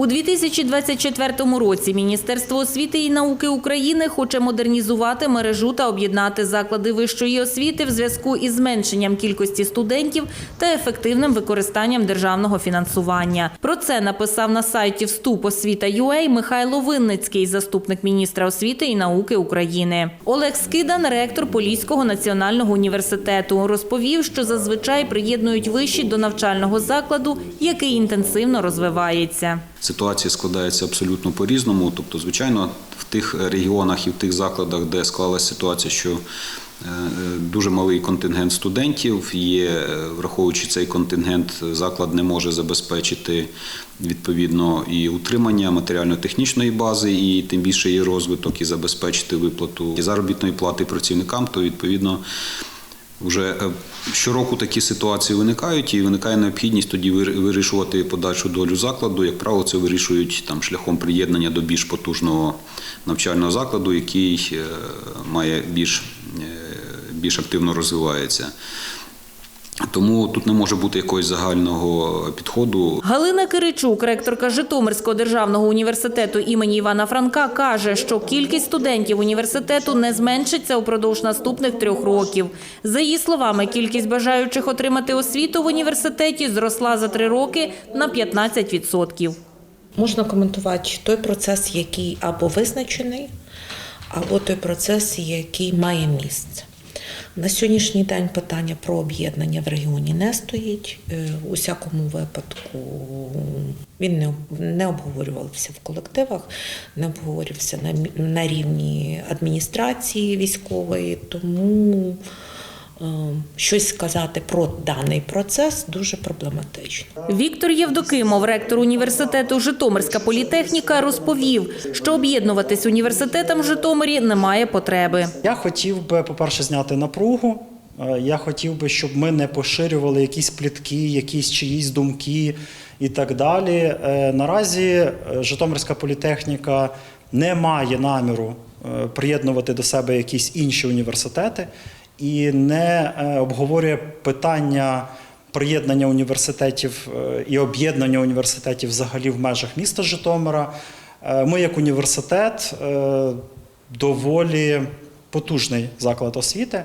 У 2024 році Міністерство освіти і науки України хоче модернізувати мережу та об'єднати заклади вищої освіти в зв'язку із зменшенням кількості студентів та ефективним використанням державного фінансування. Про це написав на сайті Вступ освіта.ua Михайло Винницький, заступник міністра освіти і науки України. Олег Скидан, ректор Поліського національного університету, розповів, що зазвичай приєднують виші до навчального закладу, який інтенсивно розвивається. Ситуація складається абсолютно по-різному. Тобто, звичайно, в тих регіонах і в тих закладах, де склалася ситуація, що е, дуже малий контингент студентів є, е, враховуючи цей контингент, заклад не може забезпечити відповідно і утримання матеріально-технічної бази, і тим більше її розвиток, і забезпечити виплату заробітної плати працівникам, то відповідно. Вже е, щороку такі ситуації виникають, і виникає необхідність тоді вир- вирішувати подальшу долю закладу. Як правило, це вирішують там шляхом приєднання до більш потужного навчального закладу, який е, має більш, е, більш активно розвивається. Тому тут не може бути якогось загального підходу. Галина Киричук, ректорка Житомирського державного університету імені Івана Франка, каже, що кількість студентів університету не зменшиться упродовж наступних трьох років. За її словами, кількість бажаючих отримати освіту в університеті зросла за три роки на 15%. Можна коментувати той процес, який або визначений, або той процес, який має місце. На сьогоднішній день питання про об'єднання в регіоні не стоїть. Е, У всякому випадку він не, обговорювався в колективах, не обговорювався на, рівні адміністрації військової, тому щось сказати про даний процес дуже проблематично. Віктор Євдокимов, ректор університету Житомирська політехніка, розповів, що об'єднуватись університетам в Житомирі немає потреби. Я хотів би, по-перше, зняти напругу. Е, Я хотів би, щоб ми не поширювали якісь плітки, якісь чиїсь думки і так далі. Е, Наразі е, Житомирська політехніка не має наміру приєднувати до себе якісь інші університети і не е, обговорює питання приєднання університетів е, і об'єднання університетів взагалі в межах міста Житомира. Е, Ми, як університет, доволі потужний заклад освіти.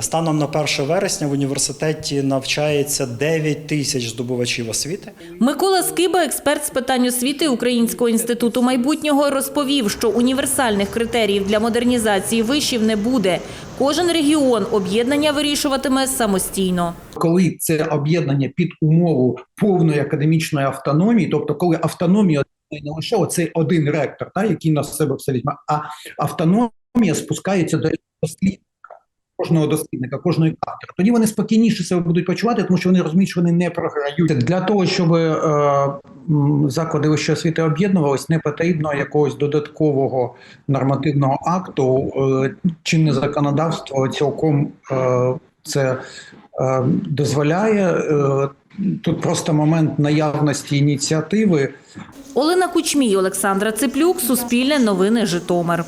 Станом на 1 вересня в університеті навчається 9 тисяч здобувачів освіти. Микола Скиба, експерт з питань освіти Українського інституту майбутнього, розповів, що універсальних критеріїв для модернізації вишів не буде. Кожен регіон об'єднання вирішуватиме самостійно. коли це об'єднання під умову повної академічної автономії, тобто коли автономія не лише оцей один ректор, та, який на себе все візьме, а автономія спускається до дослідника, кожного дослідника, кожної кафедри. Тоді вони спокійніше себе будуть почувати, тому що вони розуміють, що вони не програють. Для того, щоб е, заклади вищої освіти об'єднувались, не потрібно якогось додаткового нормативного акту. Е, чинне законодавство цілком е, це е, дозволяє. Е, Тут просто момент наявності ініціативи. Олена Кучмій, Олександра Циплюк, Суспільне новини Житомир.